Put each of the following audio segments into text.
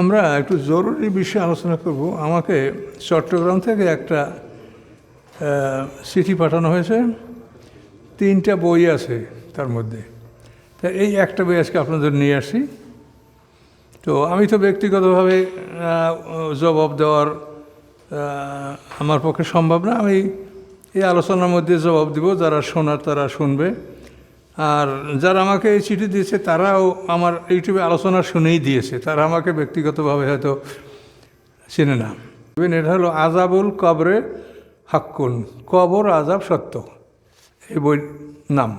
আমরা একটু জরুরি বিষয়ে আলোচনা করব। আমাকে চট্টগ্রাম থেকে একটা চিঠি পাঠানো হয়েছে। তিনটা বই আছে তার মধ্যে। তা এই একটা বই আজকে আপনাদের নিয়ে আসি। তো আমি তো ব্যক্তিগতভাবে জবাব দেওয়ার আমার পক্ষে সম্ভব না। আমি এই আলোচনার মধ্যে জবাব দিব। যারা শোনার তারা শুনবে। আর যারা আমাকে এই চিঠি দিয়েছে, তারাও আমার ইউটিউবে আলোচনা শুনেই দিয়েছে। তারা আমাকে ব্যক্তিগতভাবে হয়তো চেনে না। এটা হলো আজাবুল কবরে হাক্কুন। কবর আজাব সত্য। এই বই নাম।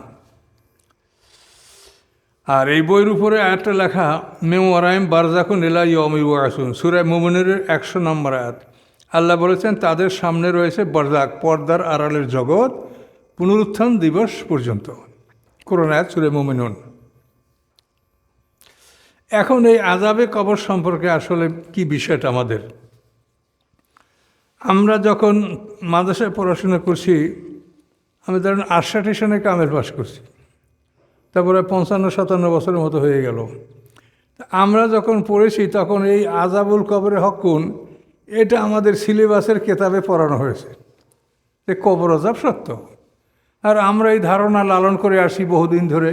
আর এই বইয়ের উপরে একটা লেখা, মেমোরাইম বারজাকুন এলা ইয়মি আসুন সুরায় মোমিনের একশো নম্বর আয়াত। আল্লাহ বলেছেন, তাদের সামনে রয়েছে বরজাক পর্দার আড়ালের জগৎ, পুনরুত্থান দিবস পর্যন্ত। করোনা আয়াত সুরে মোমিনুন এখন এই আজাবে কবর সম্পর্কে আসলে কি বিষয়টা আমাদের? আমরা যখন মাদ্রাসায় পড়াশোনা করছি, আমি ধরেন আটষট্টি সনে কামের পাশ করছি। তারপরে পঞ্চান্ন, সাতান্ন বছরের মতো হয়ে গেল। আমরা যখন পড়েছি, তখন এই আজাবুল কবরে হকুন, এটা আমাদের সিলেবাসের কেতাবে পড়ানো হয়েছে। যে কবর আজাব সত্য। আর আমরা এই ধারণা লালন করে আসি বহুদিন ধরে।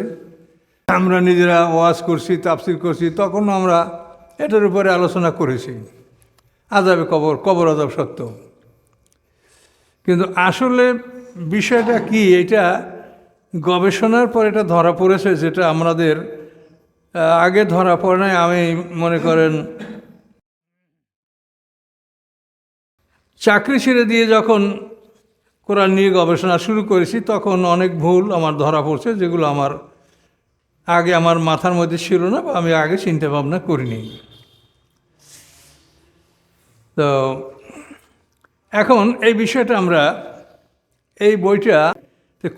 আমরা নিজেরা ওয়াজ করছি, তাফসির করছি তখন আমরা এটার উপরে আলোচনা করেছি। আজাবে কবর কবর আজাব সত্য। কিন্তু আসলে বিষয়টা কি, এটা গবেষণার পর এটা ধরা পড়েছে যেটা আমাদের আগে ধরা পড়ে নাই, আমি মনে করেন চাকরি ছেড়ে দিয়ে যখন কোরআন নিয়ে গবেষণা শুরু করেছি, তখন অনেক ভুল আমার ধরা পড়ছে, যেগুলো আমার আগে আমার মাথার মধ্যে ছিল না বা আমি আগে চিন্তা ভাবনা করিনি। তো এখন এই বিষয়টা আমরা এই বইটা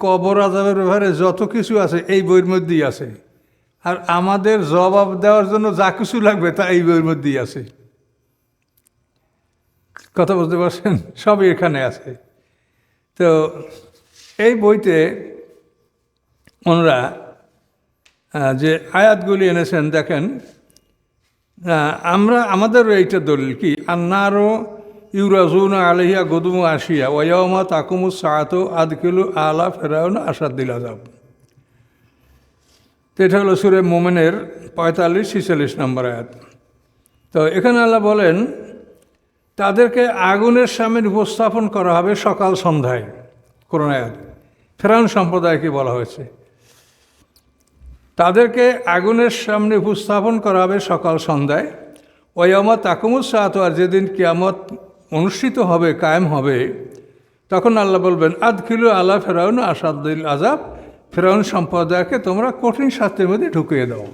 কবর আজাবের ব্যাপারে যত কিছু আছে এই বইয়ের মধ্যেই আছে। আর আমাদের জবাব দেওয়ার জন্য যা কিছু লাগবে তা এই বইয়ের মধ্যেই আছে। কথা বুঝতে পারছেন? সবই এখানে আছে। তো এই বইতে ওনারা যে আয়াতগুলি এনেছেন, দেখেন আমরা, আমাদেরও এইটা দলিল কি? আন্নারও ইউরাজুন আলহিয়া গদুমু আসিয়া ওয়ামা তাকুমু সাত আদকিলু আলা ফেরাউন আসাদ্দিল আজাব তো এটা হলো সুরে মোমেনের পঁয়তাল্লিশ ছিচল্লিশ নম্বর আয়াত। তো এখানে আল্লাহ বলেন তাদেরকে আগুনের সামনে উপস্থাপন করা হবে সকাল সন্ধ্যায় করোনা আয়াত। ফেরাউন সম্প্রদায়কে বলা হয়েছে। তাদেরকে আগুনের সামনে উপস্থাপন করা হবে সকাল সন্ধ্যায়। ওয়ামা তাকুমুস সাত আর যেদিন কিয়ামত অনুষ্ঠিত হবে, কায়েম হবে, তখন আল্লাহ বলবেন আদ কিলো আল্লাহ ফেরাউন আসাদুল আজাব ফেরাউন সম্প্রদায়কে তোমরা কঠিন শাস্তির মধ্যে ঢুকিয়ে দাও।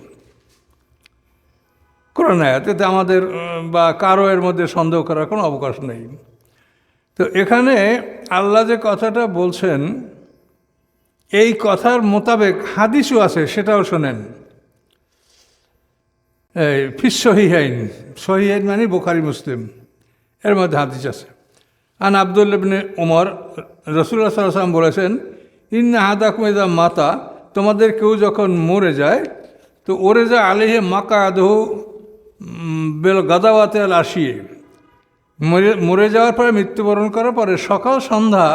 করোনা এতে আমাদের বা কারও এর মধ্যে সন্দেহ করার কোনো অবকাশ নেই। তো এখানে আল্লাহ যে কথাটা বলছেন, এই কথার মোতাবেক হাদিসও আছে, সেটাও শোনেন। এই ফিস সহিহাইন সহিহাইন মানে বোখারি মুসলিম, এর মধ্যে হাদিস আছে। আন আবদুল্লাবনে ওমর রসুল্লাহ সাল্লাম বলেছেন, ইন্না হাদাকুমেদা মাতা তোমাদের কেউ যখন মরে যায়, তো ওরে যা আলিহে মাকা আদহ বেল গাদাওয়াতে আল আসিয়ে মরে মরে যাওয়ার পরে, মৃত্যুবরণ করার পরে সকাল সন্ধ্যা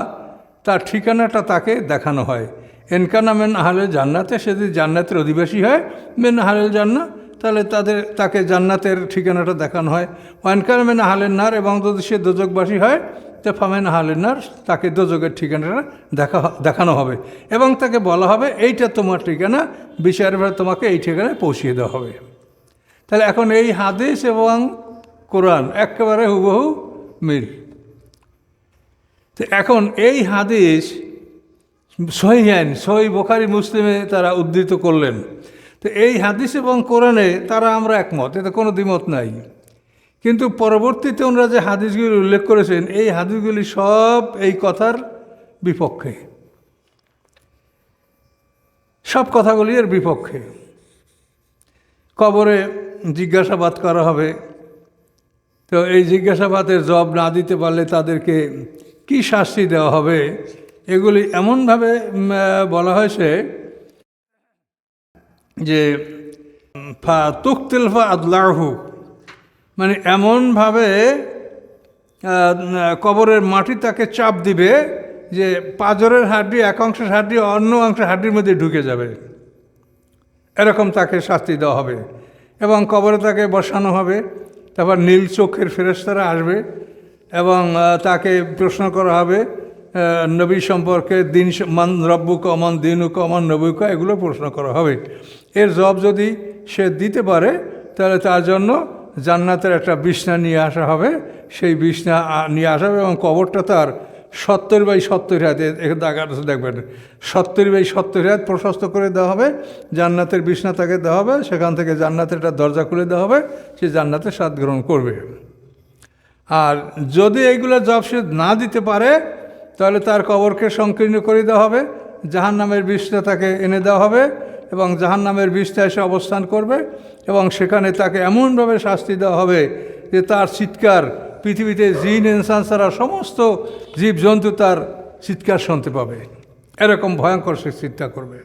তার ঠিকানাটা তাকে দেখানো হয়। এনকানা মেন আহালের জান্নাতে, সে যদি জান্নাতের অধিবাসী হয়, মেন আহালের জান্না তাহলে তাদের, তাকে জান্নাতের ঠিকানাটা দেখানো হয়। ওয়ানকানা মেন আহালের নার, এবং যদি সে দোজকবাসী হয়, তো ফামেন আহালের নার, তাকে দোজকের ঠিকানাটা দেখা দেখানো হবে। এবং তাকে বলা হবে, এইটা তোমার ঠিকানা বিচারের পরে তোমাকে এই ঠিকানায় পৌঁছিয়ে দেওয়া হবে। তাহলে এখন এই হাদিস এবং কোরআন একেবারে হুবহু মিল। তো এখন এই হাদিস সহিহান সহি বোখারি, মুসলিমে তারা উদ্ধৃত করলেন। তো এই হাদিস এবং কোরআনে তারা আমরা একমত, এতে কোনো দ্বিমত নাই। কিন্তু পরবর্তীতে ওনারা যে হাদিসগুলি উল্লেখ করেছেন, এই হাদিসগুলি সব এই কথার বিপক্ষে। সব কথাগুলি এর বিপক্ষে। কবরে জিজ্ঞাসাবাদ করা হবে। তো এই জিজ্ঞাসাবাদের জবাব না দিতে পারলে তাদেরকে কি শাস্তি দেওয়া হবে? এগুলি এমনভাবে বলা হয়েছে যে, ফা তুকতিলফা আদলাহু মানে এমনভাবে কবরের মাটি তাকে চাপ দিবে যে পাজরের হাড্ডি, এক অংশের হাড্ডি, অন্য অংশের হাড্ডির মধ্যে ঢুকে যাবে। এরকম তাকে শাস্তি দেওয়া হবে। এবং কবরে তাকে বসানো হবে। তারপর নীল চোখের ফেরেস্তারা আসবে এবং তাকে প্রশ্ন করা হবে নবী সম্পর্কে দিন মান রব্বুক অমান দিনুক অমান নবুক এগুলো প্রশ্ন করা হবে। এর জব যদি সে দিতে পারে, তাহলে তার জন্য জান্নাতের একটা বিছনা নিয়ে আসা হবে। সেই বিছনা নিয়ে আসা হবে এবং কবরটা তার সত্তর বাই সত্তর হাত এখানে দাগার দেখবেন। সত্তর বাই সত্তর হাত প্রশস্ত করে দেওয়া হবে, জান্নাতের বিছনা তাকে দেওয়া হবে, সেখান থেকে জান্নাতের একটা দরজা খুলে দেওয়া হবে, সে জান্নাতের স্বাদ গ্রহণ করবে। আর যদি এইগুলো জব সে না দিতে পারে, তাহলে তার কবরকে সংকীর্ণ করে দেওয়া হবে জাহান নামের বিষটা তাকে এনে দেওয়া হবে, এবং জাহান নামের বিষটা এসে অবস্থান করবে, এবং সেখানে তাকে এমনভাবে শাস্তি দেওয়া হবে যে তার চিৎকার পৃথিবীতে জিন, ইনসান ছাড়া সমস্ত জীবজন্তু তার চিৎকার শুনতে পাবে। এরকম ভয়ঙ্কর সে চিৎকার করবে।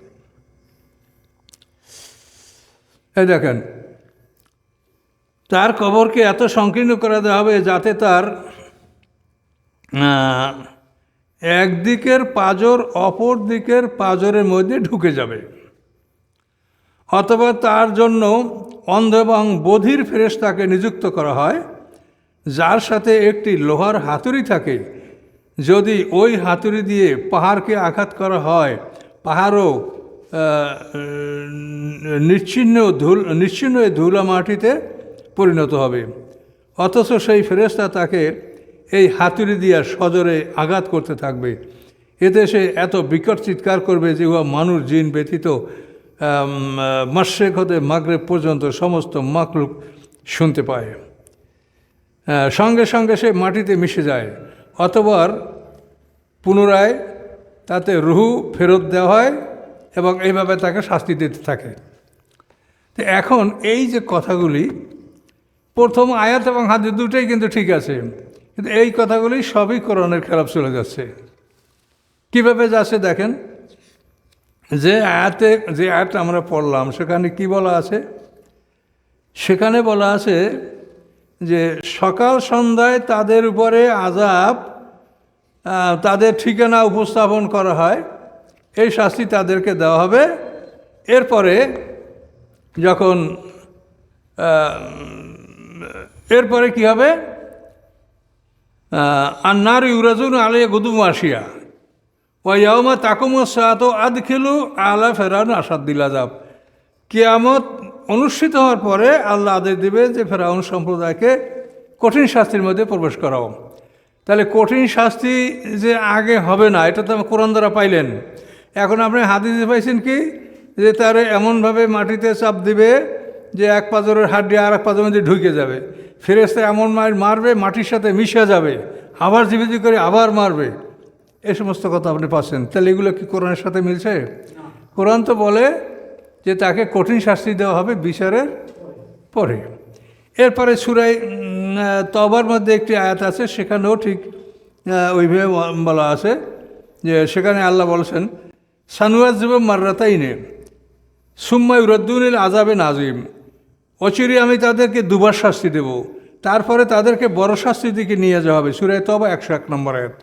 এই দেখেন, তার কবরকে এত সংকীর্ণ করে দেওয়া হবে যাতে তার একদিকের পাজর অপর দিকের পাজরের মধ্যে ঢুকে যাবে। অথবা তার জন্য অন্ধ এবং বধির ফেরেশতাকে নিযুক্ত করা হয়। যার সাথে একটি লোহার হাতুড়ি থাকে, যদি ওই হাতুড়ি দিয়ে পাহাড়কে আঘাত করা হয়, পাহাড়ও নিচ্ছিন্ন ধুল এই ধুলা মাটিতে পরিণত হবে। অথচ সেই ফেরেশতা তাকে এই হাতুড়ি দিয়া সজরে আঘাত করতে থাকবে। এতে সে এত বিকট চিৎকার করবে যে উহা মানুষ, জিন ব্যতীত মাসেক হতে মাগরেব পর্যন্ত সমস্ত মাকলুক শুনতে পায়। সঙ্গে সঙ্গে সে মাটিতে মিশে যায়। অতবার পুনরায় তাতে রুহু ফেরত দেওয়া হয় এবং এইভাবে তাকে শাস্তি দিতে থাকে। তো এখন এই যে কথাগুলি, প্রথম আয়াত এবং হাদিস দুটোই কিন্তু ঠিক আছে, কিন্তু এই কথাগুলি সবই কোরআনের খেলাপ চলে যাচ্ছে। কীভাবে যাচ্ছে দেখেন? যে আয়াতে, যে আয়াতটা আমরা পড়লাম, সেখানে কি বলা আছে? সেখানে বলা আছে যে সকাল সন্ধ্যায় তাদের উপরে আজাব তাদের ঠিকানা উপস্থাপন করা হয়। এই শাস্তি তাদেরকে দেওয়া হবে। এরপরে যখন এরপরে কি হবে? আন্নার ইউরাজুন আলিয়া গুদুম আসিয়া ওয়াইয়াউমা তাকুম সাত আদ খেলু আলা ফেরান আসাদ দিলা যাব কিয়ামত অনুষ্ঠিত হওয়ার পরে আল্লাহ আদেশ দেবে যে ফেরাউন সম্প্রদায়কে কঠিন শাস্তির মধ্যে প্রবেশ করাও। তাহলে কঠিন শাস্তি যে আগে হবে না, এটা তো কোরআন দ্বারা পাইলেন। এখন আপনি হাদিসে পাইছেন কি? যে তার এমনভাবে মাটিতে চাপ দিবে যে এক পাজরের হাড্ডি আর এক পাজরের মধ্যে ঢুকে যাবে। ফেরেস্তা এমন মার মারবে, মাটির সাথে মিশে যাবে, আবার জীবিত করে আবার মারবে। এই সমস্ত কথা আপনি পাচ্ছেন। তাহলে এগুলো কি কোরআনের সাথে মিলছে? কোরআন তো বলে যে তাকে কঠিন শাস্তি দেওয়া হবে বিচারের পরে। এরপরে সুরাই তবার মধ্যে একটি আয়াত আছে, সেখানেও ঠিক ওইভাবে বলা আছে যে সেখানে আল্লাহ বলছেন সানুয়াজ জীব মার্রাতাইনে সুম্মাই রদ্দুনিল আজাবে নাজিম অচিরে আমি তাদেরকে দুবার শাস্তি দেব, তারপরে তাদেরকে বড় শাস্তি দিকে নিয়ে যাওয়া হবে। সুরায় তবা একশো এক নম্বর আয়াত।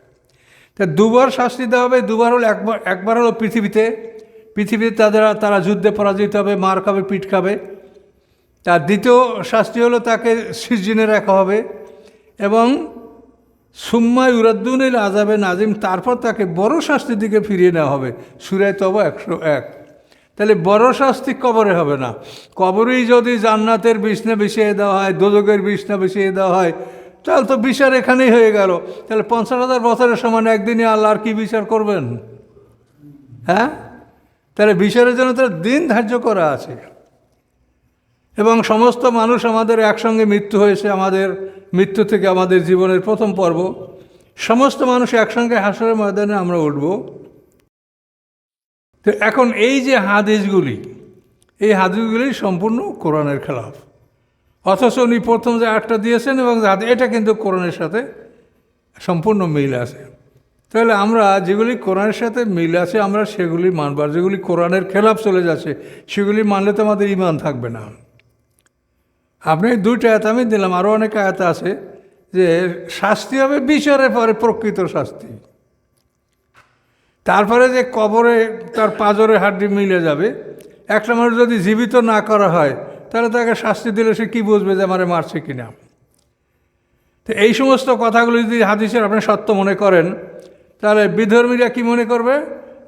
তা দুবার শাস্তি দেওয়া হবে, দুবার হলো, একবার একবার হলো পৃথিবীতে পৃথিবীতে তাদের তারা যুদ্ধে পরাজিত হবে, মার খাবে পিঠ খাবে। তার দ্বিতীয় শাস্তি হলো তাকে সিজনে রাখা হবে এবং সুম্মাই সুম্মা ইউরাদ্দুনিল আজাবে নাজিম তারপর তাকে বড় শাস্তির দিকে ফিরিয়ে নেওয়া হবে, সুরায় তব একশো এক। তাহলে বড় শাস্তি কবরে হবে না। কবরেই যদি জান্নাতের বিছনা বিছিয়ে দেওয়া হয় দোজকের বিছনা বিছিয়ে দেওয়া হয়, তাহলে তো বিচার এখানেই হয়ে গেল। তাহলে পঞ্চাশ হাজার বছরের সমান একদিনে আল্লাহ আর কি বিচার করবেন? হ্যাঁ? তাহলে বিচারের জন্য তার দিন ধার্য করা আছে। এবং সমস্ত মানুষ আমাদের একসঙ্গে মৃত্যু হয়েছে, আমাদের মৃত্যু থেকে আমাদের জীবনের প্রথম পর্ব। সমস্ত মানুষ একসঙ্গে হাসরের ময়দানে আমরা উঠব। তো এখন এই যে হাদিসগুলি, এই হাদিসগুলি সম্পূর্ণ কোরআনের খেলাফ। অথচ উনি প্রথম যে আটটা দিয়েছেন এবং এটা কিন্তু কোরআনের সাথে সম্পূর্ণ মিল আছে। তাহলে আমরা যেগুলি কোরআনের সাথে মিল আছে, আমরা সেগুলি মানব। আর যেগুলি কোরআনের খেলাফ চলে যাচ্ছে, সেগুলি মানলে তো আমাদের ইমান থাকবে না। আপনি দুইটা আয়াত আমি দিলাম আরও অনেক আয়াত আছে যে শাস্তি হবে বিচারের পরে প্রকৃত শাস্তি। তারপরে যে কবরে তার পাজরে হাড্ডি মিলে যাবে, একটা মানুষ যদি জীবিত না করা হয়, তাহলে তাকে শাস্তি দিলে সে কী বুঝবে যে আমারে মারছে কিনা? তো এই সমস্ত কথাগুলো যদি হাদিসের আপনি সত্য মনে করেন তাহলে বিধর্মীরা কি মনে করবে?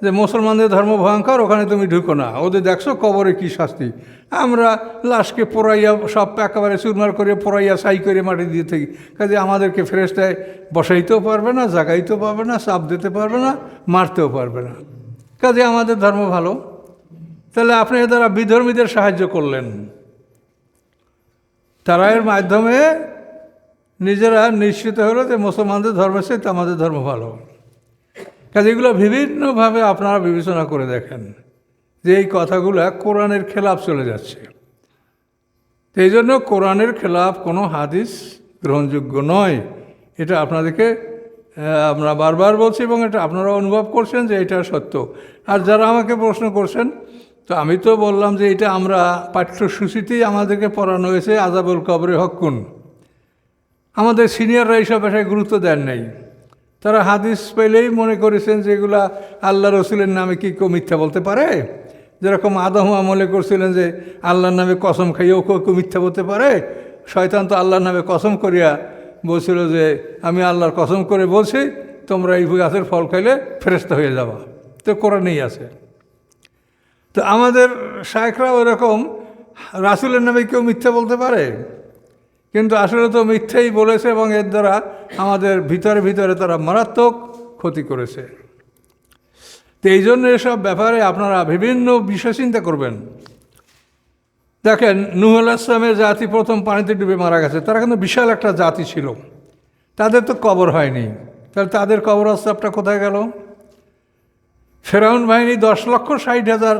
যে মুসলমানদের ধর্ম ভয়ঙ্কর, ওখানে তুমি ঢুকো না। ওদের দেখছ কবরে কি শাস্তি। আমরা লাশকে পোড়াইয়া সব একেবারে চুরমার করে পোড়াইয়া সাই করে মাটি দিয়ে থাকি। কাজে আমাদেরকে ফেরেস্তায় বসাইতেও পারবে না, জাগাইতেও পারবে না, চাপ দিতে পারবে না, মারতেও পারবে না। কাজে আমাদের ধর্ম ভালো। তাহলে আপনি দ্বারা বিধর্মীদের সাহায্য করলেন। তারা এর মাধ্যমে নিজেরা নিশ্চিত হলো যে মুসলমানদের ধর্মের সাথে আমাদের ধর্ম ভালো। কাজে এগুলো বিভিন্নভাবে আপনারা বিবেচনা করে দেখেন যে এই কথাগুলো কোরআনের খেলাফ চলে যাচ্ছে। এই জন্য কোরআনের খেলাফ কোনো হাদিস গ্রহণযোগ্য নয়। এটা আপনাদেরকে আমরা বারবার বলছি এবং এটা আপনারা অনুভব করছেন যে এটা সত্য। আর যারা আমাকে প্রশ্ন করছেন, তো আমি তো বললাম যে এটা আমরা পাঠ্যসূচিতেই আমাদেরকে পড়ানো হয়েছে আজাবুল কবরে হকুন আমাদের সিনিয়ররা এইসব বিষয়ে গুরুত্ব দেন নাই। তারা হাদিস পেলেই মনে করেছেন যে এগুলা আল্লাহ রসুলের নামে কি কেউ মিথ্যা বলতে পারে? যেরকম আদম আমলে করছিলেন যে আল্লাহর নামে কসম খাইয়েও কেউ কেউ মিথ্যা বলতে পারে? শয়তান তো আল্লাহর নামে কসম করিয়া বলছিল যে, আমি আল্লাহর কসম করে বলছি, তোমরা এই গাছের ফল খাইলে ফেরেস্তা হয়ে যাবা। তো কোরআনেই আছে। তো আমাদের শায়করা ওরকম, রাসুলের নামে কেউ মিথ্যা বলতে পারে? কিন্তু আসলে তো মিথ্যেই বলেছে এবং এর দ্বারা আমাদের ভিতরে ভিতরে তারা মারাত্মক ক্ষতি করেছে। তো এই জন্য এসব ব্যাপারে আপনারা বিভিন্ন বিষয় চিন্তা করবেন। দেখেন নুহুল আসলামের জাতি প্রথম পানিতে ডুবে মারা গেছে। তারা কিন্তু বিশাল একটা জাতি ছিল। তাদের তো কবর হয়নি। তাহলে তাদের কবর আস্তাবটা কোথায় গেল? ফেরাউন বাহিনী দশ লক্ষ ষাট হাজার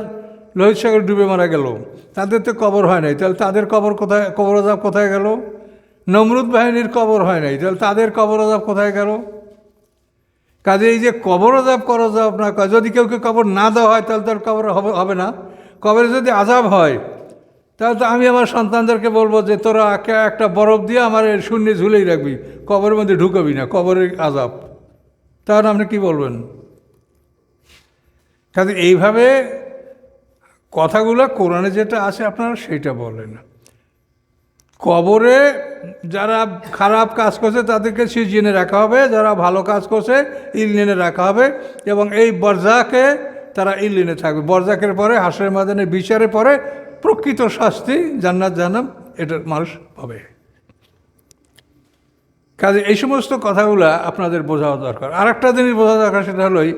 লোহিত সাগর ডুবে মারা গেল। তাদের তো কবর হয় নাই। তাহলে তাদের কবর কোথায় কবর আজাব কোথায় গেল? নমরুদ বাহিনীর কবর হয় নাই। তাহলে তাদের কবর আজাব কোথায় গেল? কাজে এই যে কবর আজাব করা যাব না যদি কেউ কেউ কবর না দেওয়া হয়, তাহলে তার কবর হবে হবে না। কবরে যদি আজাব হয়, তাহলে তো আমি আমার সন্তানদেরকে বলব যে, তোরা একে- একটা বরফ দিয়ে আমার শূন্যে ঝুলেই রাখবি। কবরের মধ্যে ঢুকাবি না, কবরের আজাব। তাহলে আপনি কি বলবেন? কাজে এইভাবে কথাগুলো কোরআনে যেটা আছে, আপনারা সেইটা বলেন। কবরে যারা খারাপ কাজ করছে তাদেরকে সিজিনে রাখা হবে, যারা ভালো কাজ করছে ইলিনে রাখা হবে এবং এই বরজাকে তারা ইলিনে থাকবে। বরজাকের পরে হাসের মাদানের বিচারের পরে প্রকৃত শাস্তি জান্নাত জানাম এটা মানুষ পাবে। কাজে এই সমস্ত কথাগুলো আপনাদের বোঝা দরকার। আর একটা জিনিস বোঝা দরকার, সেটা হলোই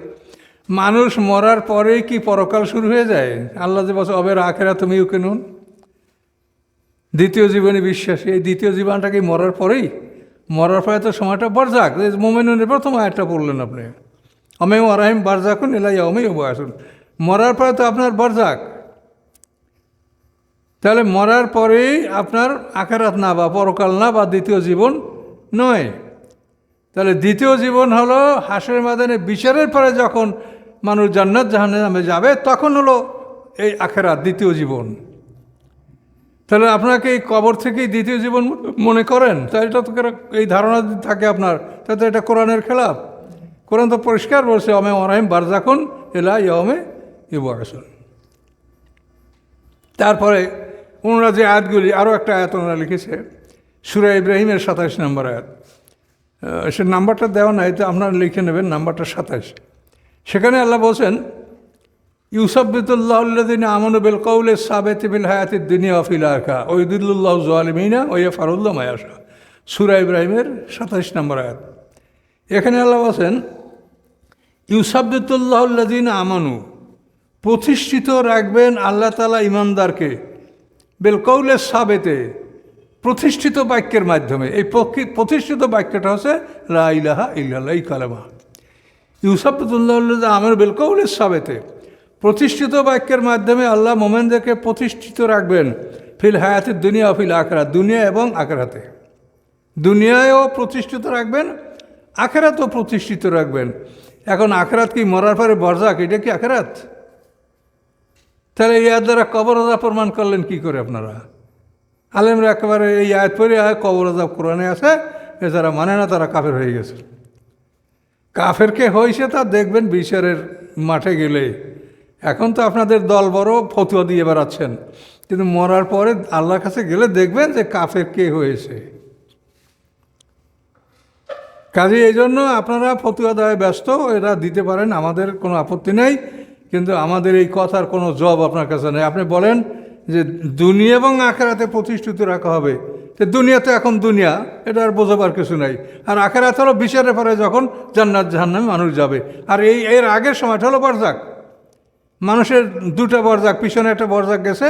মানুষ মরার পরেই কি পরকাল শুরু হয়ে যায়? আল্লাহ যে বছর অবের আখেরা তুমিও কেনুন দ্বিতীয় জীবনে বিশ্বাসী। এই দ্বিতীয় জীবনটা কি মরার পরেই? মরার পরে তো সময়টা বরজাক। মোমেনের প্রথম আয়টা পড়লেন আপনি। অমে আরাহিম বারজাকুন এলাই অমে আসুন মরার পরে তো আপনার বরজাক। তাহলে মরার পরেই আপনার আখেরাত না বা পরকাল না বা দ্বিতীয় জীবন নয়। তাহলে দ্বিতীয় জীবন হলো হাসের মাদানে বিচারের পরে যখন মানুষ জান্নাত জাহানে নামে যাবে, তখন হলো এই আখেরাত দ্বিতীয় জীবন। তাহলে আপনাকে এই কবর থেকেই দ্বিতীয় জীবন মনে করেন? তা এটা তো এই ধারণা থাকে আপনার, তাহলে তো এটা কোরআনের খেলাফ। কোরআন তো পরিষ্কার বলছে, অমে অরাহিম বারজাকুন এলা ইয়মে ইবু তারপরে ওনারা যে আয়াতগুলি, আরও একটা আয়াত ওনারা লিখেছে, সুরা ইব্রাহিমের সাতাশ নম্বর আয়াত। সে নাম্বারটা দেওয়া নাই, তো আপনারা লিখে নেবেন নাম্বারটা সাতাশ সেখানে আল্লাহ বলছেন ইউসাবিতুল্লাহদিন আমন বেল কৌলে সাবেত বিল হায়াতের দুনিয়া অফিল আখা ওইদুল্লাহ জোয়ালিমিনা ওইয়া ফারুল্লাহ মায়াসা সুরা ইব্রাহিমের সাতাশ নম্বর আয়াত। এখানে আল্লাহ বলছেন ইউসাবিতুল্লাহদিন আমানু প্রতিষ্ঠিত রাখবেন আল্লাহ তালা ইমানদারকে বেলকৌলের সাবেতে, প্রতিষ্ঠিত বাক্যের মাধ্যমে। এই প্রতিষ্ঠিত বাক্যটা হচ্ছে, লা ইলাহা ইল্লাল্লাহ, এই কালেমা। ইউসাফতুল্লাহ আমার বেলকৌলের সাবেতে প্রতিষ্ঠিত বাক্যের মাধ্যমে আল্লাহ মোমেনদেরকে প্রতিষ্ঠিত রাখবেন ফিল হায়াতের দুনিয়া ফিল আখরাত, দুনিয়া এবং আখরাতে। দুনিয়ায়ও প্রতিষ্ঠিত রাখবেন, আখেরাতও প্রতিষ্ঠিত রাখবেন। এখন আখেরাত কি মরার পরে বরজাক? এটা কি আখেরাত? তাহলে ইয়ার দ্বারা কবর আদা প্রমাণ করলেন কি করে আপনারা? আলেমরা একেবারে এই আয়াত পরে কবর আজাব কোরআনে আছে, এ যারা মানে না তারা কাফের হয়ে গেছে। কাফেরকে হয়েছে তা দেখবেন বিচারের মাঠে গেলে এখন তো আপনাদের দল বড়, ফতুয়া দিয়ে বেড়াচ্ছেন। কিন্তু মরার পরে আল্লাহর কাছে গেলে দেখবেন যে কাফের কে হয়েছে। কাজে এই জন্য আপনারা ফতুয়া দেওয়ায় ব্যস্ত, এরা দিতে পারেন, আমাদের কোনো আপত্তি নেই। কিন্তু আমাদের এই কথার কোনো জব আপনার কাছে নেই। আপনি বলেন যে দুনিয়া এবং আখেরাতে প্রতিষ্ঠিত রাখা হবে। তো দুনিয়াতে এখন দুনিয়া, এটা আর বোঝাবার কিছু নাই। আর আখেরাত হলো বিচারের পরে যখন জান্নাত জাহান্নামে মানুষ যাবে। আর এই, এর আগের সময়টা হলো বরজাক। মানুষের দুটা বরজাক, পিছনে একটা বরজাক গেছে।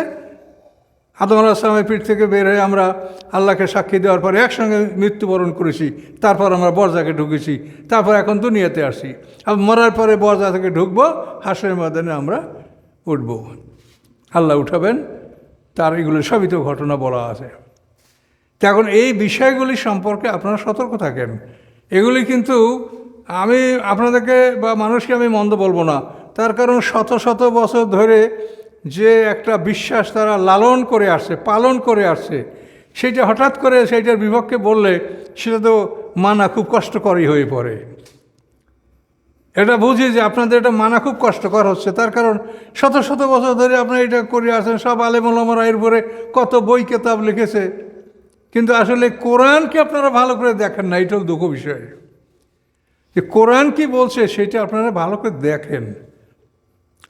আদম আলাহিসামের পিঠ থেকে বের হয়ে আমরা আল্লাহকে সাক্ষী দেওয়ার পরে একসঙ্গে মৃত্যুবরণ করেছি। তারপর আমরা বরজাকে ঢুকেছি। তারপর এখন দুনিয়াতে আসি আর মরার পরে বরজা থেকে ঢুকবো হাসের ময়দানে আমরা উঠব। আল্লাহ উঠাবেন, তার এগুলো সবই তো ঘটনা বলা আছে। তো এখন এই বিষয়গুলি সম্পর্কে আপনারা সতর্ক থাকেন। এগুলি কিন্তু আমি আপনাদেরকে বা মানুষকে আমি মন্দ বলব না। তার কারণ শত শত বছর ধরে যে একটা বিশ্বাস তারা লালন করে আসছে, পালন করে আসছে সেটা হঠাৎ করে সেইটার বিপক্ষে বললে সেটা তো মানা খুব কষ্টকরই হয়ে পড়ে। এটা বুঝি যে আপনাদের এটা মানা খুব কষ্টকর হচ্ছে। তার কারণ শত শত বছর ধরে আপনারা এটা করে আসেন সব আলেমলামারা এর উপরে কত বই কেতাব লিখেছে। কিন্তু আসলে কোরআনকে আপনারা ভালো করে দেখেন না? এটাও দুঃখ বিষয়। যে কোরআন কি বলছে, সেটা আপনারা ভালো করে দেখেন।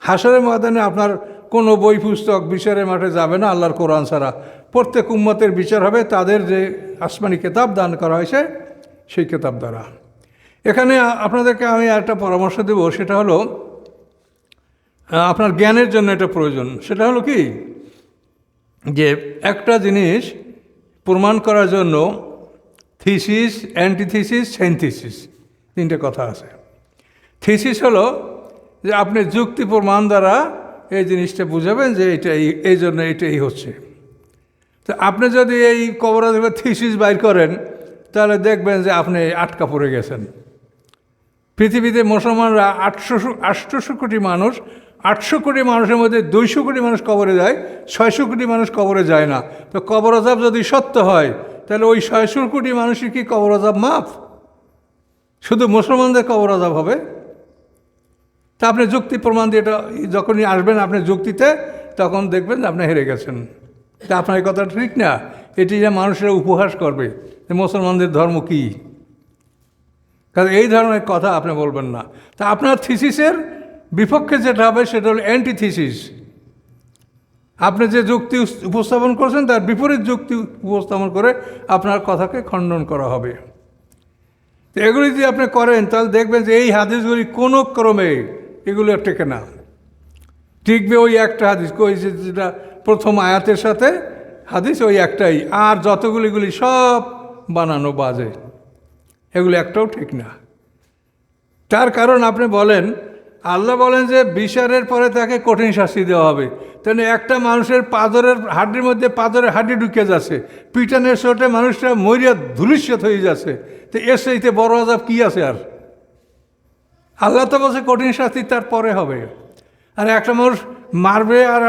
হাসরের ময়দানে আপনার কোনো বই পুস্তক বিচারের মাঠে যাবে না, আল্লাহর কোরআন ছাড়া। প্রত্যেক উম্মতের বিচার হবে, তাদের যে আসমানি কেতাব দান করা হয়েছে, সেই কেতাব দ্বারা। এখানে আপনাদেরকে আমি একটা পরামর্শ দেব, সেটা হলো, আপনার জ্ঞানের জন্য এটা প্রয়োজন। সেটা হলো কি? যে একটা জিনিস প্রমাণ করার জন্য থিসিস, অ্যান্টিথিসিস, সেন্থিসিস, তিনটে কথা আছে। থিসিস হলো যে আপনি যুক্তি প্রমাণ দ্বারা এই জিনিসটা বুঝাবেন যে এটা এই- জন্য এটাই হচ্ছে। তো আপনি যদি এই কবরা থিসিস বাইর করেন, তাহলে দেখবেন যে আপনি আটকা পড়ে গেছেন। পৃথিবীতে মুসলমানরা আটশো আটশোশো কোটি মানুষ, আটশো কোটি মানুষের মধ্যে দুইশো কোটি মানুষ কবরে যায়, ছয়শো কোটি মানুষ কবরে যায় না। তো কবর আজাব যদি সত্য হয়, তাহলে ওই ছয়শো কোটি মানুষের কি কবর আজাব মাফ? শুধু মুসলমানদের কবর আজাব হবে? তা আপনি যুক্তি প্রমাণ দিয়ে এটা, যখনই আসবেন আপনি যুক্তিতে, তখন দেখবেন যে আপনি হেরে গেছেন। তা আপনার এই কথাটা ঠিক না? এটি যে মানুষেরা উপহাস করবে যে মুসলমানদের ধর্ম কী? কারণ এই ধরনের কথা আপনি বলবেন না। তা আপনার থিসিসের বিপক্ষে যেটা হবে, সেটা হলো অ্যান্টিথিসিস আপনি যে যুক্তি উপস্থাপন করছেন, তার বিপরীত যুক্তি উপস্থাপন করে আপনার কথাকে খণ্ডন করা হবে। তো এগুলি যদি আপনি করেন, তাহলে দেখবেন যে এই হাদিসগুলি কোনো ক্রমে এগুলো টেকে না। টিকবে ওই একটা হাদিস। ওই যেটা প্রথম আয়াতের সাথে হাদিস, ওই একটাই। আর যতগুলিগুলি সব বানানো বাজে। এগুলো একটাও ঠিক না। তার কারণ আপনি বলেন, আল্লাহ বলেন যে বিচারের পরে তাকে কঠিন শাস্তি দেওয়া হবে। তাহলে একটা মানুষের পাদরের হাড্ডির মধ্যে পাদরের হাড্ডি ঢুকে যাচ্ছে। পিটানের চোটে মানুষটা মরিয়া ধুলিস্যত হয়ে যাচ্ছে। তো এর সেইতে বড় আজাব কী আছে আর? আল্লাহ তো বলছে, কঠিন শাস্তি তার পরে হবে। আর একটা মানুষ মারবে আর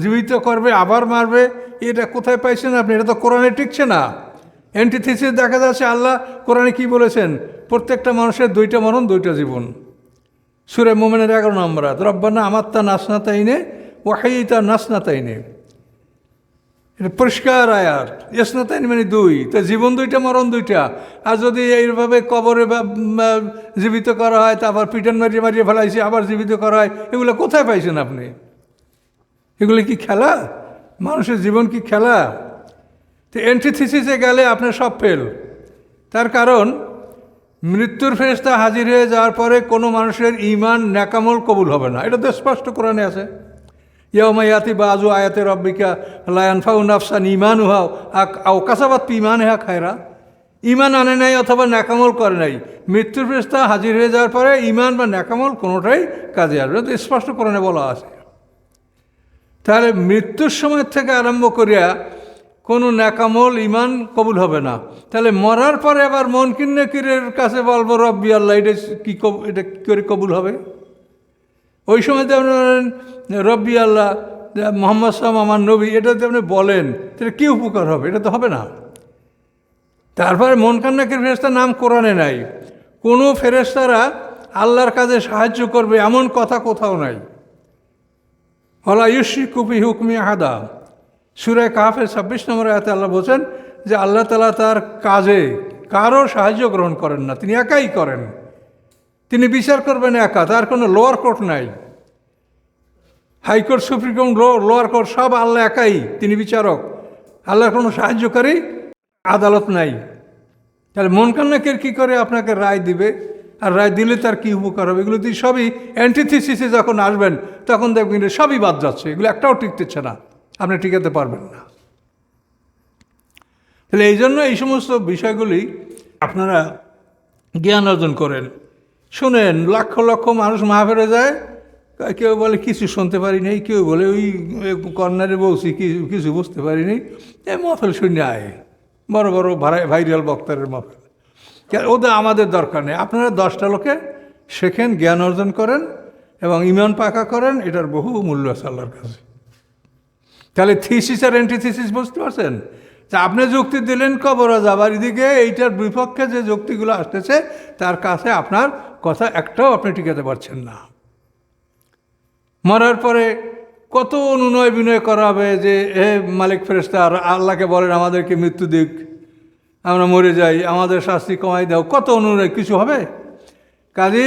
জীবিত করবে, আবার মারবে, এটা কোথায় পাইছেন আপনি? এটা তো কোরআনে টিকছে না। অ্যান্টিথিসিস দেখা যাচ্ছে, আল্লাহ কোরআনে কি বলেছেন? প্রত্যেকটা মানুষের দুইটা মরণ, দুইটা জীবন। সুরে মোমেনের এগারো নম্বর রব্বানা আমার তা নাসনাতাইনে ওয়াহাই তা নাসনাতাইনে। এটা পরিষ্কার আয়াত ইসনাতাইন মানে দুই। তো জীবন দুইটা, মরণ দুইটা। আর যদি এইভাবে কবরে জীবিত করা হয় তারপর পিটন মারিয়ে মারিয়ে ফেলাইছে, আবার জীবিত করা হয়, এগুলো কোথায় পাইছেন আপনি? এগুলো কি খেলা? মানুষের জীবন কি খেলা? তো এন্টিথিসিসে গেলে আপনার সব ফেল তার কারণ, মৃত্যুর ফেরেস্তা হাজির হয়ে যাওয়ার পরে কোনো মানুষের ইমান ন্যাকামল কবুল হবে না। এটা তো স্পষ্ট কোরআনে আছে। ইয়ামায়াতি বা আজু আয়াতে রব্বিকা লায়ান ফাউ নাফসান ইমান উহাও আও কাসাবাত ইমান হা খায়রা। ইমান আনে নাই অথবা ন্যাকামল করে নাই। মৃত্যুর পৃষ্ঠা হাজির হয়ে যাওয়ার পরে ইমান বা ন্যাকামল কোনোটাই কাজে আসবে তো স্পষ্ট কোরআনে বলা আছে। তাহলে মৃত্যুর সময় থেকে আরম্ভ করিয়া কোনো ন্যাকামল ইমান কবুল হবে না। তাহলে মরার পরে আবার মন কিন্নে কিরের কাছে বলব, রব্বি আল্লাহ, এটা কী এটা কী করে কবুল হবে? ওই সময় তো আপনার রব্বি আল্লাহ, মোহাম্মদ সালাম আমার নবী, এটা যদি আপনি বলেন, তাহলে কী উপকার হবে? এটা তো হবে না। তারপরে মন কান্নাকের ফেরেস্তার নাম কোরআনে নাই। কোনো ফেরেস্তারা আল্লাহর কাজে সাহায্য করবে এমন কথা কোথাও নাই। হলা ইউসি কুপি হুকমি আহাদা। সুরায় কাহাফের ছাব্বিশ নম্বর আয়াতে আল্লাহ বলছেন যে আল্লাহ তালা তার কাজে কারও সাহায্য গ্রহণ করেন না, তিনি একাই করেন। তিনি বিচার করবেন একা, তার কোনো লোয়ার কোর্ট নাই। High court supreme court lower court সব আল্লাহ একাই, তিনি বিচারক। আল্লাহর কোনো সাহায্যকারী আদালত নাই। তাহলে মন কান্নাকের কী করে আপনাকে রায় দিবে? আর রায় দিলে তার কী উপকার হবে? এগুলো দিয়ে সবই অ্যান্টিথিসিসে যখন আসবেন, তখন দেখবেন সবই বাদ যাচ্ছে। এগুলো একটাও টিকতেছে না। আপনি টিকাতে পারবেন না। তাহলে এই জন্য এই সমস্ত বিষয়গুলি আপনারা জ্ঞান অর্জন করেন। শুনেন লক্ষ লক্ষ মানুষ মাহফেরে যায়, কেউ বলে, কিছু শুনতে পারি নাই। কেউ বলে, ওই কর্নারে বলছি কিছু বুঝতে পারি নাই। এই মহফেল শুনে আয়। বড় বড় ভাইরাল বক্তারের মহফেল। ওদের আমাদের দরকার নেই। আপনারা দশটা লোকে শেখেন, জ্ঞান অর্জন করেন এবং ইমান পাকা করেন, এটার বহু মূল্য আছে আল্লাহর কাছে। তাহলে থিসিস আর অ্যান্টিথিসিস বুঝতে পারছেন? তা আপনি যুক্তি দিলেন কবর যাবার দিকে এইটার বিপক্ষে যে যুক্তিগুলো আসতেছে, তার কাছে আপনার কথা একটাও আপনি টিকাতে পারছেন না। মরার পরে কত অনুনয় বিনয় করা হবে যে হে মালিক ফেরেস্তার আল্লাহকে বলেন আমাদেরকে মৃত্যু দিক, আমরা মরে যাই, আমাদের শাস্তি কমাই দাও। কত অনুনয়, কিছু হবে? কাজে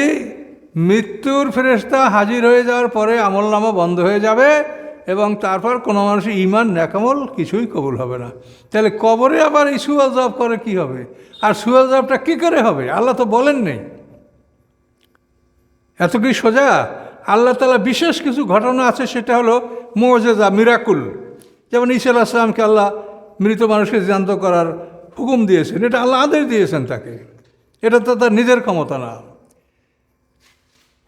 মৃত্যুর ফেরেস্তা হাজির হয়ে যাওয়ার পরে আমলনামা বন্ধ হয়ে যাবে। এবং তারপর কোনো মানুষের ইমান ন্যাকামল কিছুই কবুল হবে না। তাহলে কবরে আবার এই সুয়াল জব করে কি হবে? আর সুয়াল জবটা কী করে হবে? আল্লাহ তো বলেন নেই। এত কি সোজা? আল্লাহ তালা বিশেষ কিছু ঘটনা আছে, সেটা হলো মোজেজা, মিরাকুল। যেমন ঈসা আসলামকে আল্লাহ মৃত মানুষকে জান্ত করার হুকুম দিয়েছেন। এটা আল্লাহ আদেশ দিয়েছেন তাকে। এটা তো তার নিজের ক্ষমতা না।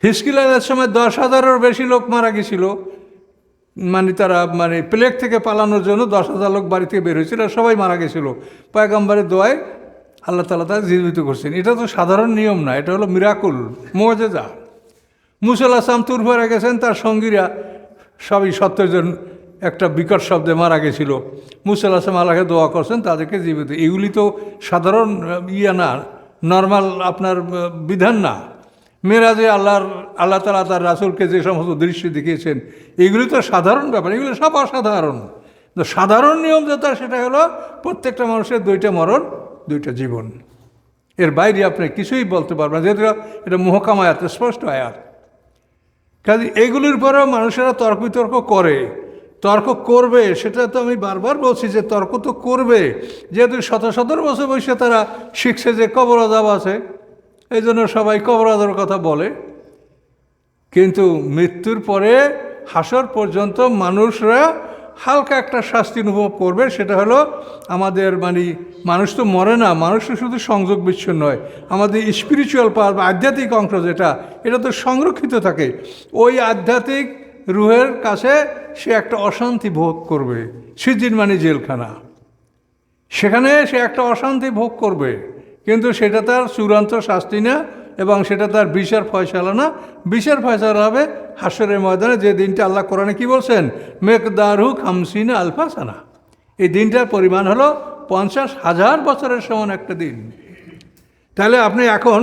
হিসকিলার সময় দশ হাজারের বেশি লোক মারা গেছিল। মানে তারা মানে প্লেগ থেকে পালানোর জন্য দশ হাজার লোক বাড়ি থেকে বের হয়েছিল আর সবাই মারা গেছিল। পয়গম্বরের দোয়ায় আল্লাহ তালা তারা জীবিত করছেন। এটা তো সাধারণ নিয়ম না, এটা হলো মিরাকুল মোজেজা। মুসল আসাম ভরে গেছেন, তার সঙ্গীরা সবই সত্তর জন একটা বিকট শব্দে মারা গেছিল। মুসল আসাম আল্লাহকে দোয়া করছেন, তাদেরকে জীবিত। এগুলি তো সাধারণ ইয়া না নর্মাল আপনার বিধান না। মেরাজে আল্লাহর, আল্লাহ তালা তার রাসুলকে যে সমস্ত দৃশ্য দেখিয়েছেন, এগুলি তো সাধারণ ব্যাপার, এগুলো সব অসাধারণ। তো সাধারণ নিয়ম যেটা সেটা হলো প্রত্যেকটা মানুষের দুইটা মরণ, দুইটা জীবন। এর বাইরে আপনি কিছুই বলতে পারবেন যেহেতু এটা মহকাম আয়াত, স্পষ্ট আয়াত। কাজে এগুলির পরেও মানুষেরা তর্ক বিতর্ক করে, তর্ক করবে, সেটা তো আমি বারবার বলছি যে তর্ক তো করবে। যেহেতু শত সতেরো বছর বয়সে তারা শিখছে যে কবর আজাব আছে এই জন্য সবাই কবর আজাবের কথা বলে। কিন্তু মৃত্যুর পরে হাসর পর্যন্ত মানুষরা হালকা একটা শাস্তি অনুভব করবে, সেটা হলো আমাদের মানে মানুষ তো মরে না, মানুষ তো শুধু সংযোগ বিচ্ছিন্ন নয় আমাদের স্পিরিচুয়াল পাওয়ার বা আধ্যাত্মিক অংশ যেটা, এটা তো সংরক্ষিত থাকে। ওই আধ্যাত্মিক রুহের কাছে সে একটা অশান্তি ভোগ করবে সিজিন মানে জেলখানা। সেখানে সে একটা অশান্তি ভোগ করবে। কিন্তু সেটা তার চূড়ান্ত শাস্তি না এবং সেটা তার বিচার ফয়সালা না। বিচার ফয়সালা হবে হাসরের ময়দানে। যে দিনটা আল্লাহ কোরআনে কি বলছেন? মেকদারু খামসিনা আলফাসানা এই দিনটার পরিমাণ হলো পঞ্চাশ হাজার বছরের সমান একটা দিন। তাহলে আপনি এখন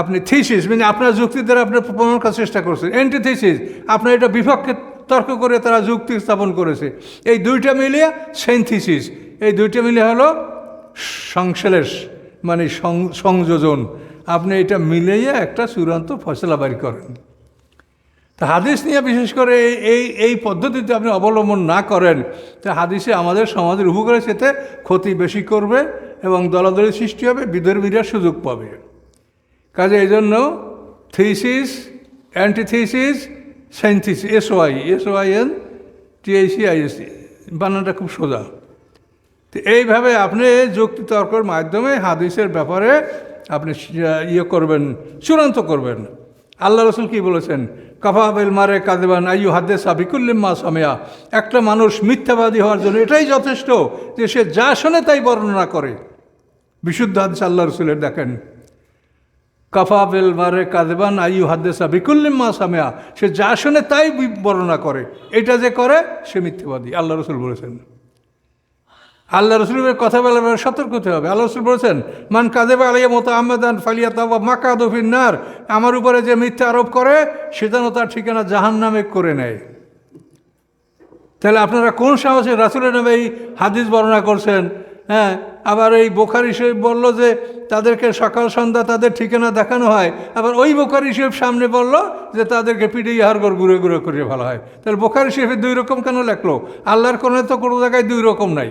আপনি থিসিস মানে আপনার যুক্তি দ্বারা আপনি প্রমাণ করার চেষ্টা করছেন। অ্যান্টি থিসিস আপনার এটা বিপক্ষে তর্ক করে তারা যুক্তি স্থাপন করেছে। এই দুইটা মিলিয়ে সেন্থিসিস, এই দুইটা মিলিয়ে হলো সংশ্লেষ মানে সংযোজন। আপনি এটা মিলিয়ে একটা চূড়ান্ত ফসলা বাড়ি করেন। তা হাদিস নিয়ে বিশেষ করে এই এই পদ্ধতিতে আপনি অবলম্বন না করেন, তা হাদিসে আমাদের সমাজের উপকারে সেতে ক্ষতি বেশি করবে এবং দলাদলি সৃষ্টি হবে বিধর্মীরা সুযোগ পাবে। কাজে এই জন্য thesis, antithesis synthesis S O I S O I N T I C I A C বানানটা খুব সোজা। তো এইভাবে আপনি যুক্তি তর্কের মাধ্যমে হাদিসের ব্যাপারে আপনি ইয়ে করবেন, চূড়ান্ত করবেন। আল্লাহ রসুল কি বলেছেন? কাফাবেল মারে কাদেবান আইয়ু হাদে সাবিকুল্লিম্মা সামিয়া। একটা মানুষ মিথ্যাবাদী হওয়ার জন্য এটাই যথেষ্ট যে সে যা শোনে তাই বর্ণনা করে। বিশুদ্ধ হাদিস আল্লাহ রসুলের দেখেন। কাফাবেল মারে কাদেবান আইউ হাদ্দেসা বিকুল্লিম মা সামেয়া। সে যা শোনে তাই বর্ণনা করে। এটা যে করে, সে মিথ্যেবাদী, আল্লাহ রসুল বলেছেন। আল্লাহ রসুলের কথা বলে সতর্ক হতে হবে। আল্লাহ রসুল বলেছেন, মান কাদেবা আলিয়া মতো আহমেদান ফালিয়া তাবা মাকা দফিনার আমার উপরে যে মিথ্যা আরোপ করে, সে যেন তার ঠিকানা জাহান নামে করে নেয়। তাহলে আপনারা কোন সাহসে রাসুলের নামে এই হাদিস বর্ণনা করছেন? হ্যাঁ আবার এই বোখারি শরীফ বলল যে, তাদেরকে সকাল সন্ধ্যা তাদের ঠিকানা দেখানো হয়। আবার ওই বোখারি শরীফ সামনে বলল যে, তাদেরকে পিঠে ইহারগর ঘুরে ঘুরে করে ভালো হয়। তাহলে বোখারি শরীফে দুই রকম কেন লেখলো? আল্লাহর কোনো তো কোনো জায়গায় দুই রকম নাই।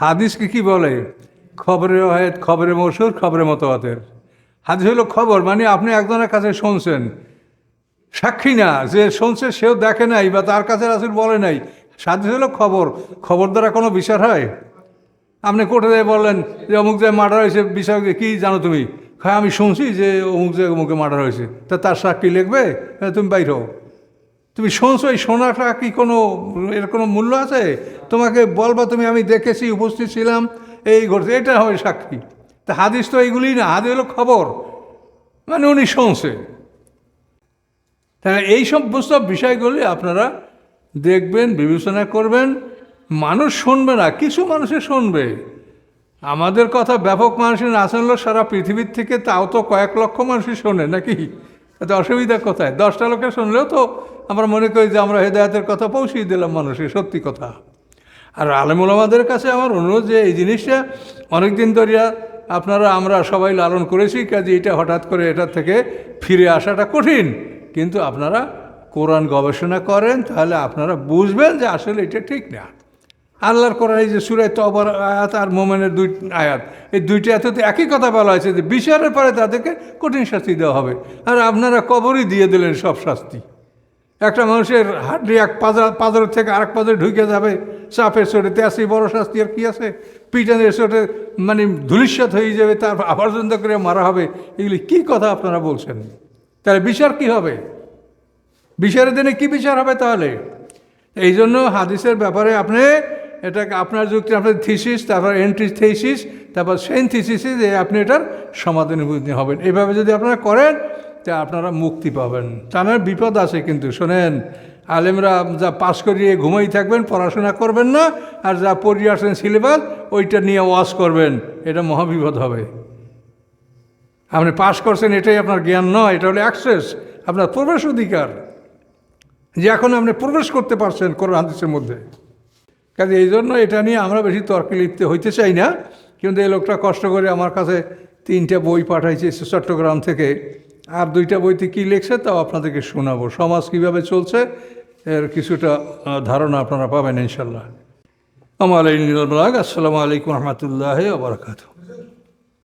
হাদিসকে কি বলে? খবরে হয় খবরে মশুর খবরে মতবাতের হাদিস হলো খবর মানে আপনি একজনের কাছে শুনছেন। সাক্ষী না, যে শুনছে, সেও দেখে নাই বা তার কাছে রাসুল বলে নাই। সাথে হলো খবর খবর দ্বারা কোনো বিচার হয়? আপনি কোর্টে যেয়ে বললেন যে অমুক জায়গায় মার্ডার হয়েছে বিষয় কি জানো তুমি? হ্যাঁ আমি শুনছি যে অমুক জায়গায় অমুকে মার্ডার হয়েছে। তা তার সাক্ষী লিখবে? তুমি বাইর হও। তুমি শুনছো, এই শোনাটা কি কোনো, এর কোনো মূল্য আছে? তোমাকে বলবা, তুমি, আমি দেখেছি, উপস্থিত ছিলাম, এই ঘটছে এটা হবে সাক্ষী। তা হাদিস তো এইগুলি না, হাদিস হলো খবর। মানে উনি শুনছে। তাহলে এই সমস্ত বিষয়গুলি আপনারা দেখবেন, বিবেচনা করবেন, মানুষ শুনবে না, কিছু মানুষে শুনবে। আমাদের কথা ব্যাপক মানুষের না শুনলেও সারা পৃথিবীর থেকে তাও তো কয়েক লক্ষ মানুষই শোনে, নাকি? এতে অসুবিধা কোথায়? দশটা লোকের শুনলেও তো আমরা মনে করি যে আমরা হেদায়তের কথা পৌঁছিয়ে দিলাম মানুষের, সত্যি কথা। আর আলেমুলামাদের কাছে আমার অনুরোধ যে এই জিনিসটা অনেক দিন ধরিয়া আপনারা, আমরা সবাই লালন করেছি, কাজে এটা হঠাৎ করে এটা থেকে ফিরে আসাটা কঠিন। কিন্তু আপনারা কোরআন গবেষণা করেন, তাহলে আপনারা বুঝবেন যে আসলে এটা ঠিক না। আল্লাহর করার এই যে সুরায় তবর আয়াত আর মোমেনের দুই আয়াত, এই দুইটি আয়াতে একই কথা বলা হয়েছে যে বিচারের পরে তাদেরকে কঠিন শাস্তি দেওয়া হবে। আর আপনারা কবরই দিয়ে দিলেন সব শাস্তি। একটা মানুষের হাড্ডি এক পাজার পাজরের থেকে আরেক পাজরে ঢুকে যাবে চাপের চোটে তেসি বড় শাস্তি আর কী আছে? পিটানের চোটে মানে ধুলিস্বাত হয়ে যাবে, তার আবার করে মারা হবে। এগুলি কি কথা আপনারা বলছেন? তাহলে বিচার কি হবে? বিচারের দিনে কি বিচার হবে তাহলে? এই জন্য হাদিসের ব্যাপারে আপনি এটাকে আপনার যুক্তি, আপনার থিসিস তারপর এন্ট্রি থিসিস তারপর সেন থিসিসে যে আপনি এটার সমাধান হবেন। এইভাবে যদি আপনারা করেন, তা আপনারা মুক্তি পাবেন। তার বিপদ আছে কিন্তু, শোনেন, আলেমরা যা পাস করিয়ে ঘুমাই থাকবেন, পড়াশোনা করবেন না, আর যা পড়িয়ে আসেন সিলেবাস, ওইটা নিয়ে ওয়াশ করবেন। এটা মহাবিপদ হবে। আপনি পাস করছেন, এটাই আপনার জ্ঞান নয়, এটা হলো অ্যাক্সেস আপনার প্রবেশ অধিকার। যে এখন আপনি প্রবেশ করতে পারছেন কোরআন হাদিসের মধ্যে। কাজে এই জন্য এটা নিয়ে আমরা বেশি তর্কে লিপ্ত হইতে চাই না। কিন্তু এই লোকটা কষ্ট করে আমার কাছে তিনটা বই পাঠাইছে চট্টগ্রাম থেকে। আর দুইটা বইতে কী লিখছে তাও আপনাদেরকে শোনাবো। সমাজ কীভাবে চলছে এর কিছুটা ধারণা আপনারা পাবেন ইনশাল্লাহ আমার আসসালামু আলাইকুম রহমতুল্লাহ আবরকাত